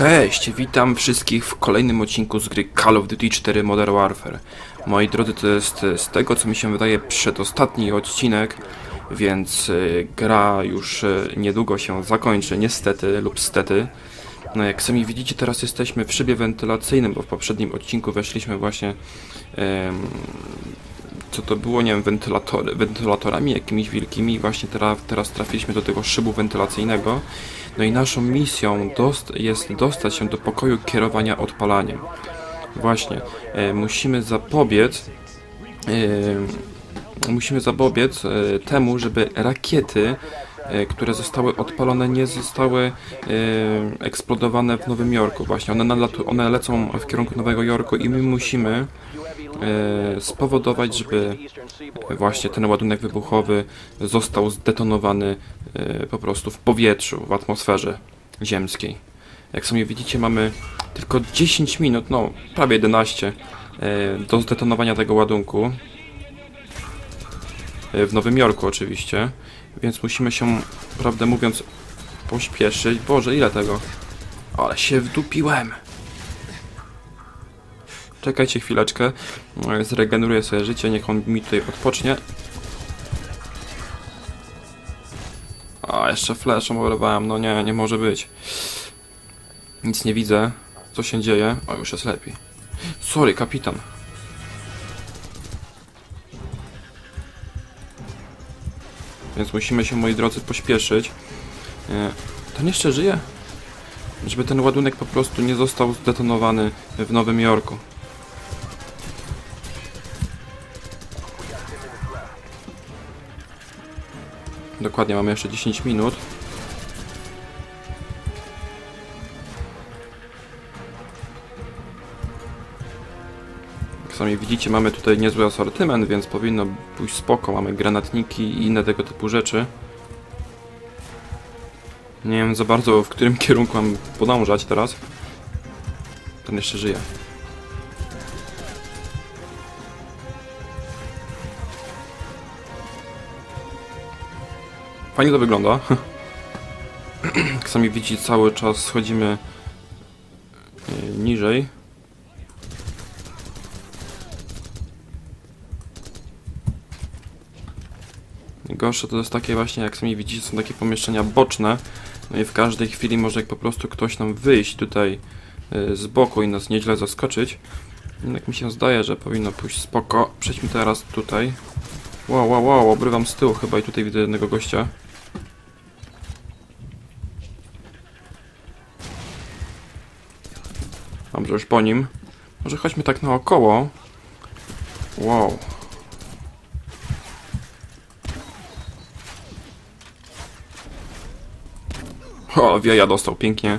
Cześć, witam wszystkich w kolejnym odcinku z gry Call of Duty 4 Modern Warfare. Moi drodzy, to jest z tego co mi się wydaje przedostatni odcinek, więc e, gra już e, niedługo się zakończy, niestety lub stety. No jak sami widzicie, teraz jesteśmy w szybie wentylacyjnym, bo w poprzednim odcinku weszliśmy właśnie co to było, nie wiem, wentylator, wentylatorami jakimiś wielkimi. Właśnie teraz, teraz trafiliśmy do tego szybu wentylacyjnego. No i naszą misją dost, jest dostać się do pokoju kierowania odpalaniem. Właśnie, e, musimy zapobiec e, musimy zapobiec e, temu, żeby rakiety, e, które zostały odpalone, nie zostały e, eksplodowane w Nowym Jorku. Właśnie, one, one lecą w kierunku Nowego Jorku i my musimy spowodować, żeby właśnie ten ładunek wybuchowy został zdetonowany e, po prostu w powietrzu, w atmosferze ziemskiej. Jak sami widzicie, mamy tylko 10 minut, no prawie 11 e, do zdetonowania tego ładunku. E, W Nowym Jorku oczywiście, więc musimy się, prawdę mówiąc, pośpieszyć. Boże, ile tego? Ale się wdupiłem! Czekajcie chwileczkę, e, zregeneruję sobie życie, niech on mi tutaj odpocznie. A, jeszcze fleszem oberwałem, no nie, nie może być. Nic nie widzę. Co się dzieje? O, już jest lepiej. Sorry, kapitan. Więc musimy się, moi drodzy, pośpieszyć. E, To jeszcze żyje? Żeby ten ładunek po prostu nie został zdetonowany w Nowym Jorku. Dokładnie, mamy jeszcze 10 minut. Jak sami widzicie, mamy tutaj niezły asortyment, więc powinno pójść spoko. Mamy granatniki i inne tego typu rzeczy. Nie wiem za bardzo, w którym kierunku mam podążać teraz. Ten jeszcze żyje. Fajnie to wygląda. Jak sami widzicie, cały czas schodzimy e, niżej. Gorsze to jest takie właśnie, jak sami widzicie, są takie pomieszczenia boczne. No i w każdej chwili może po prostu ktoś nam wyjść tutaj e, z boku i nas nieźle zaskoczyć. Jednak mi się zdaje, że powinno pójść spoko. Przejdźmy teraz tutaj. Wow, wow, wow, obrywam z tyłu chyba i tutaj widzę jednego gościa. Dobrze, już po nim. Może chodźmy tak naokoło. Wow. O, wieja dostał, pięknie.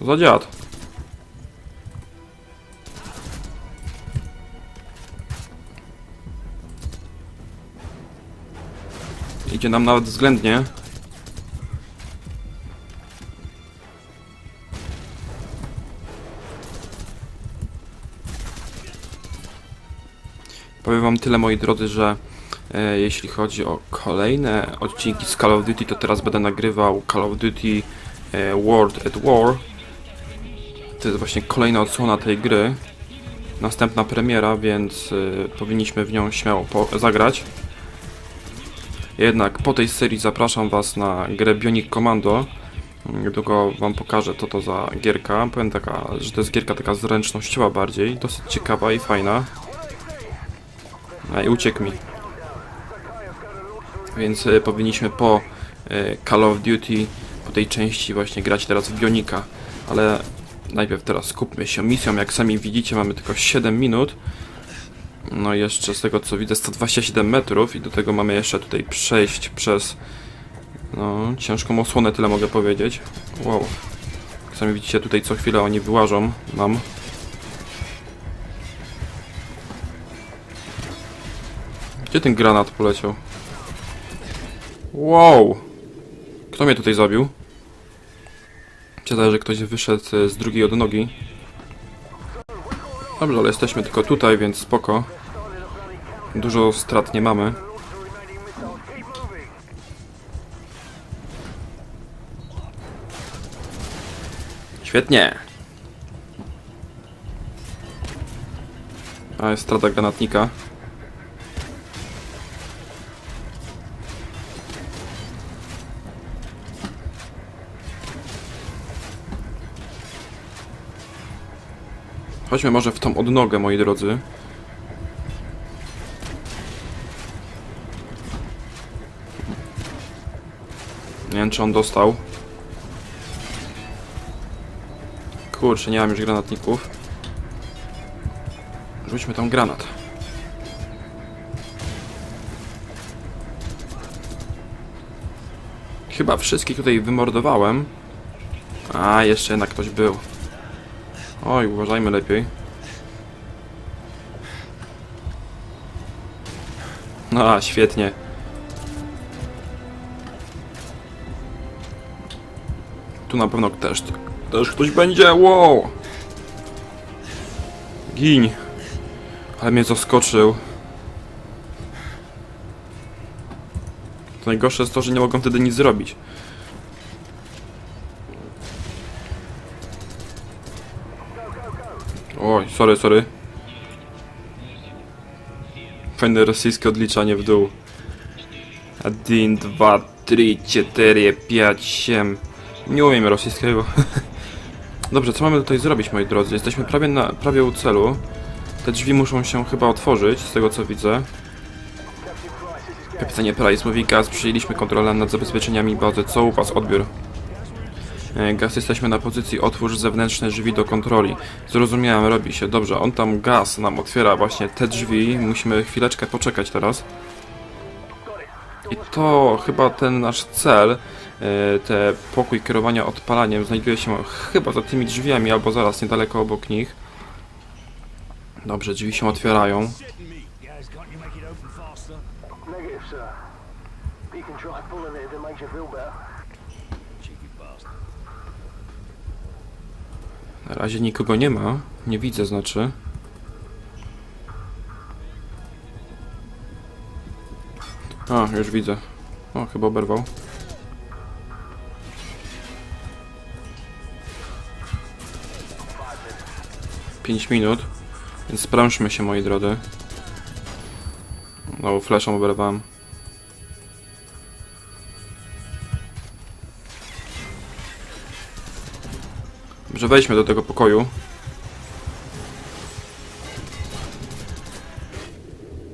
Za dziad. Idzie nam nawet względnie. Powiem wam tyle moi drodzy, że e, jeśli chodzi o kolejne odcinki z Call of Duty, to teraz będę nagrywał Call of Duty e, World at War. To jest właśnie kolejna odsłona tej gry. Następna premiera, więc e, powinniśmy w nią śmiało zagrać. Jednak po tej serii zapraszam was na grę Bionic Commando. Niedługo wam pokażę co to za gierka. Powiem taka, że to jest gierka taka zręcznościowa bardziej. Dosyć ciekawa i fajna. A i uciekł mi. Więc e, powinniśmy po e, Call of Duty, po tej części właśnie grać teraz w Bionika. Ale najpierw teraz skupmy się misją. Jak sami widzicie mamy tylko 7 minut. No i jeszcze z tego co widzę 127 metrów i do tego mamy jeszcze tutaj przejść przez no ciężką osłonę, tyle mogę powiedzieć. Wow. Jak sami widzicie tutaj co chwilę oni wyłażą nam. Gdzie ten granat poleciał? Wow! Kto mnie tutaj zabił? Ciekawe, że ktoś wyszedł e, z drugiej odnogi. Dobrze, ale jesteśmy tylko tutaj, więc spoko. Dużo strat nie mamy. Świetnie! A, jest strata granatnika. Chodźmy może w tą odnogę, moi drodzy. Nie wiem, czy on dostał. Kurczę, nie mam już granatników. Rzućmy tam granat. Chyba wszystkich tutaj wymordowałem. A, jeszcze jednak ktoś był. Oj, uważajmy lepiej. No, świetnie. Tu na pewno też, też ktoś będzie. Wow! Giń. Ale mnie zaskoczył. To najgorsze jest to, że nie mogą wtedy nic zrobić. Oj, sorry, sorry. Fajne rosyjskie odliczanie w dół. 1, 2, 3, 4, 5, 7. Nie umiem rosyjskiego. Dobrze, co mamy tutaj zrobić, moi drodzy? Jesteśmy prawie, na, prawie u celu. Te drzwi muszą się chyba otworzyć, z tego co widzę. Kapitanie Price mówi Gaz, przyjęliśmy kontrolę nad zabezpieczeniami bazy. Co u was? Odbiór. E, Gaz, jesteśmy na pozycji otwórz zewnętrzne drzwi do kontroli. Zrozumiałem, robi się. Dobrze, on tam gaz nam otwiera właśnie te drzwi. Musimy chwileczkę poczekać teraz. I to chyba ten nasz cel, e, te pokój kierowania odpalaniem znajduje się chyba za tymi drzwiami albo zaraz niedaleko obok nich. Dobrze, drzwi się otwierają. Negative, sir. Can try pulling it if it you feel better. Na razie nikogo nie ma. Nie widzę, znaczy. A, już widzę. O, chyba oberwał. Pięć minut. Więc sprężmy się, moi drodzy. No, fleszą oberwałem. Dobrze, wejdźmy do tego pokoju.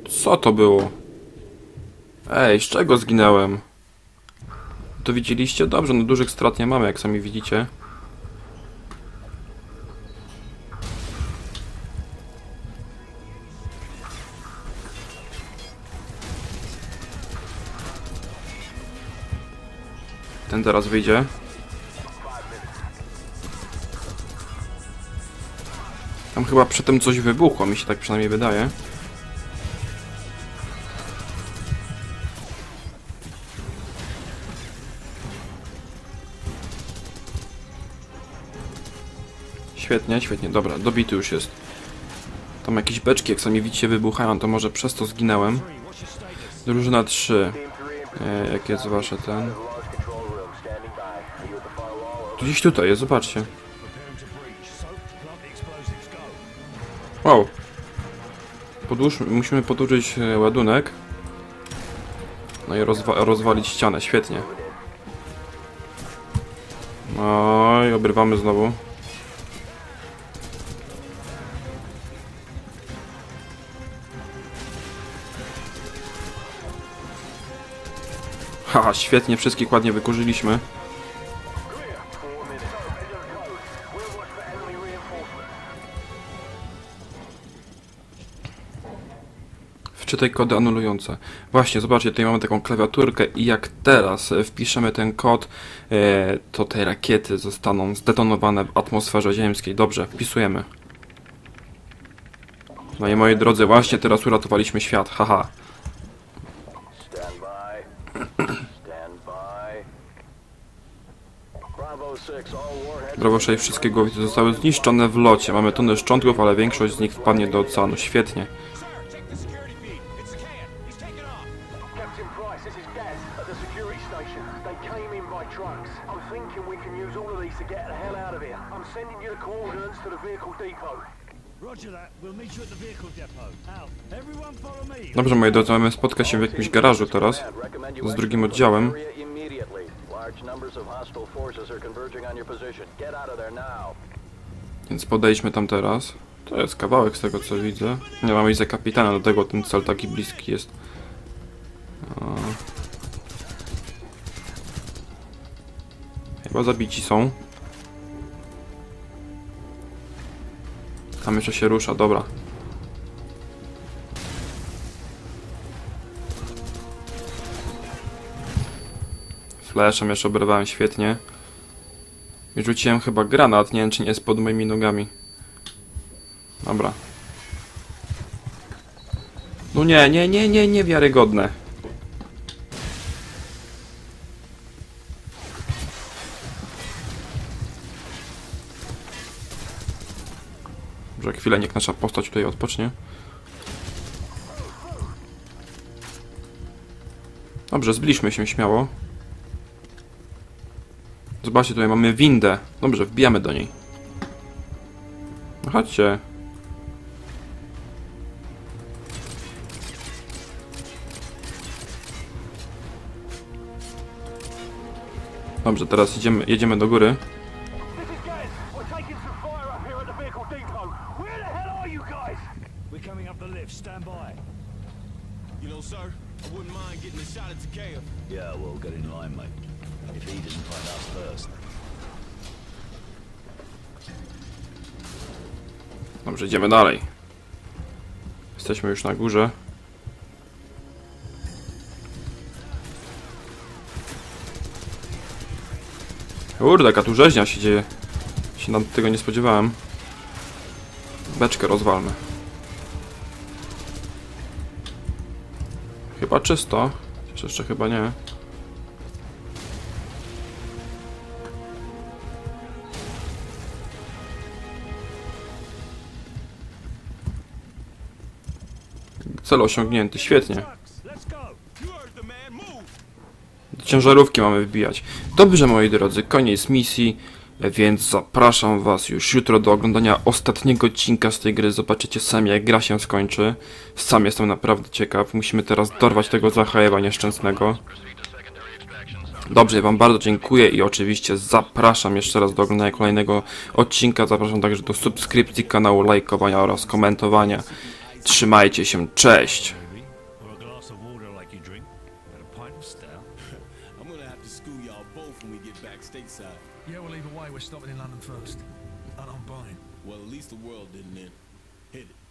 Co to było? Ej, z czego zginęłem? To widzieliście? Dobrze, no dużych strat nie mamy, jak sami widzicie. Ten teraz wyjdzie. Tam chyba przedtem coś wybuchło, mi się tak przynajmniej wydaje. Świetnie, świetnie, dobra, dobity już jest. Tam jakieś beczki, jak sami widzicie, wybuchają, to może przez to zginęłem. Drużyna 3. E, jak jest wasze ten? Gdzieś tutaj jest, zobaczcie. Wow. Podłóż, musimy podłożyć e, ładunek. No i rozwa rozwalić ścianę, świetnie. No i obrywamy znowu. Haha, świetnie, wszystkich ładnie wykurzyliśmy. Wczytaj kody anulujące. Właśnie, zobaczcie, tutaj mamy taką klawiaturkę i jak teraz e, wpiszemy ten kod, e, to te rakiety zostaną zdetonowane w atmosferze ziemskiej. Dobrze, wpisujemy. No i moi drodzy, właśnie teraz uratowaliśmy świat, haha. Bravo 6, all warheads. Brawo 6, wszystkie głowice zostały zniszczone w locie. Mamy tony szczątków, ale większość z nich wpadnie do oceanu. Świetnie. I'm sending you the coordinates to the vehicle depot. Dobrze, moi drodzy, mamy spotkać się w jakimś garażu teraz. Z drugim oddziałem. Więc podejdźmy tam teraz. To jest kawałek z tego co widzę. Nie mamy iść za kapitana, dlatego ten cel taki bliski jest. O. Chyba zabici są. Tam jeszcze się rusza, dobra. Flashem jeszcze oberwałem świetnie. I rzuciłem chyba granat, nie wiem czy nie jest pod moimi nogami. Dobra. No nie, nie, nie, nie, niewiarygodne. Chwilę niech nasza postać tutaj odpocznie. Dobrze, zbliżmy się śmiało. Zobaczcie, tutaj mamy windę. Dobrze, wbijamy do niej. No chodźcie. Dobrze, teraz jedziemy, jedziemy do góry. Line, mate. If he doesn't find first. Dobrze, idziemy dalej. Jesteśmy już na górze. Kurde, jaka tu rzeźnia się dzieje. Się nam tego nie spodziewałem. Beczkę rozwalmy. Chyba czysto. Jeszcze chyba nie. Cel osiągnięty, świetnie. Ciężarówki mamy wbijać. Dobrze, moi drodzy, koniec misji, więc zapraszam was już jutro do oglądania ostatniego odcinka z tej gry. Zobaczycie sami, jak gra się skończy. Sam jestem naprawdę ciekaw. Musimy teraz dorwać tego Zachajewa nieszczęsnego. Dobrze, ja wam bardzo dziękuję i oczywiście zapraszam jeszcze raz do oglądania kolejnego odcinka. Zapraszam także do subskrypcji kanału, lajkowania oraz komentowania. Trzymajcie się, cześć! Yeah, well, either way, we're stopping in London first. And I'm buying. Well, at least the world didn't end. Hit it.